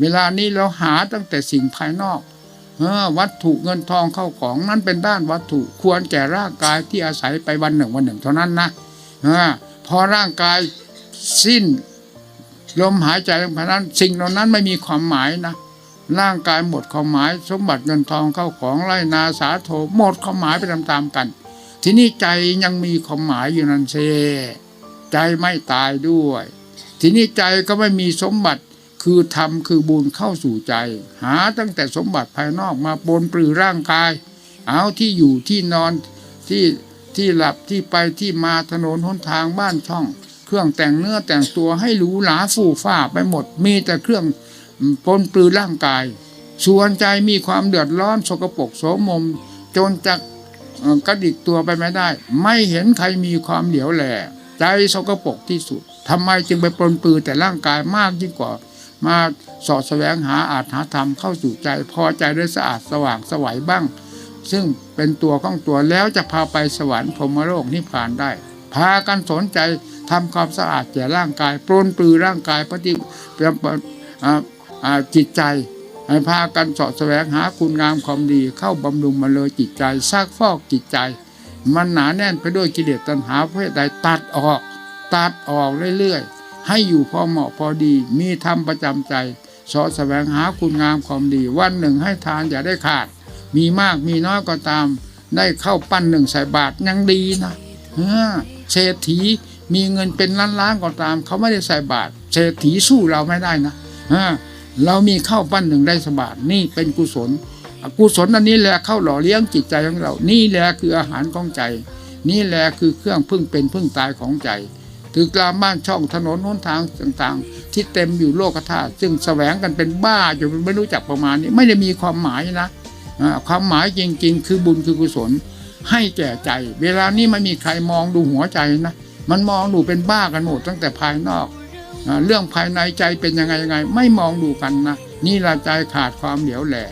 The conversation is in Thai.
เวลานี้เราหาตั้งแต่สิ่งภายนอกออวัตถุเงินทองเข้าของนั้นเป็นด้านวัตถุควรแก่ร่างกายที่อาศัยไปวันหนึ่งวันหนึ่งเท่านั้นนะออพอร่างกายสิ้นลมหายใจลงไปนั้น สิ่งเหล่านั้นไม่มีความหมายนะร่างกายหมดความหมาย สมบัติเงินทองเข้าของไรนาสาโทหมดความหมายไปตามๆกัน ทีนี้ใจยังมีความหมายอยู่นั่นเซใจไม่ตายด้วย ทีนี้ใจก็ไม่มีสมบัติ คือธรรมคือบุญเข้าสู่ใจ หาตั้งแต่สมบัติภายนอกมาปนปลือร่างกาย เอาที่อยู่ที่นอนที่ที่หลับที่ไปที่มาถนนหนทางบ้านช่อง เครื่องแต่งเนื้อแต่งตัวให้หรูหราฟู่ฟ้าไปหมด มีแต่เครื่องปนปลือร่างกาย ส่วนใจมีความเดือดร้อนสกปรกโสมม จนจะกระดิกตัวไปไม่ได้ ไม่เห็นใครมีความเหลียวแหล่ใจสกปรกที่สุดทำไมจึงไปปนปลือแต่ร่างกายมากยิ่งกว่า มาสอดแสวงหาอาจหาธรรมเข้าสู่ใจพอใจได้สะอาดสว่างสวัยบ้าง ซึ่งเป็นตัวของตัวแล้วจะพาไปสวรรค์พรมโลกนิพพานได้ พากันสนใจทำความสะอาดแก่ร่างกายปลนปลือร่างกายปฏิเปรียบอ่าอ่าจิตใจให้พากันสาะแสวงหาคุณงามความดีเข้าบำรุงมาเลยจิตใจซักฟอกจิตใจ มันหนาแน่นไปด้วยกิเลสตัณหาประเภทใดตัดออก ตัดออกเรื่อยๆ ให้อยู่พอเหมาะพอดี มีธรรมประจำใจสาะแสวงหาคุณงามความดี วันหนึ่งให้ทานอย่าได้ขาด มีมากมีน้อยก็ตาม ได้เข้าปั้นหนึ่งใส่บาทยังดีนะเศรษฐีมีเงินเป็นล้านล้านก็ตาม เขาไม่ได้ใส่บาทเศรษฐีสู้เราไม่ได้นะเรามีข้าวปั้นหนึ่งได้สบาทนี่เป็นกุศลกุศลอันนี้แหละเข้าหล่อเลี้ยงจิตใจของเรา นี่แหละคืออาหารของใจ นี่แหละคือเครื่องพึ่งเป็นพึ่งตายของใจ ถือกลามบ้านช่องถนนหนทางต่างๆ ที่เต็มอยู่โลกธาตุซึ่งแสวงกันเป็นบ้าจนไม่รู้จักประมาณนี้ ไม่ได้มีความหมายนะความหมายจริง ๆ คือบุญคือกุศล ให้แก่ใจ เวลานี้ไม่มีใครมองดูหัวใจนะมันมองดูเป็นบ้ากันหมดตั้งแต่ภายนอกอเรื่องภายในใจเป็นยังไงยังไง ไม่มองดูกันนะนี่ละใจขาดความเหลียวแหล่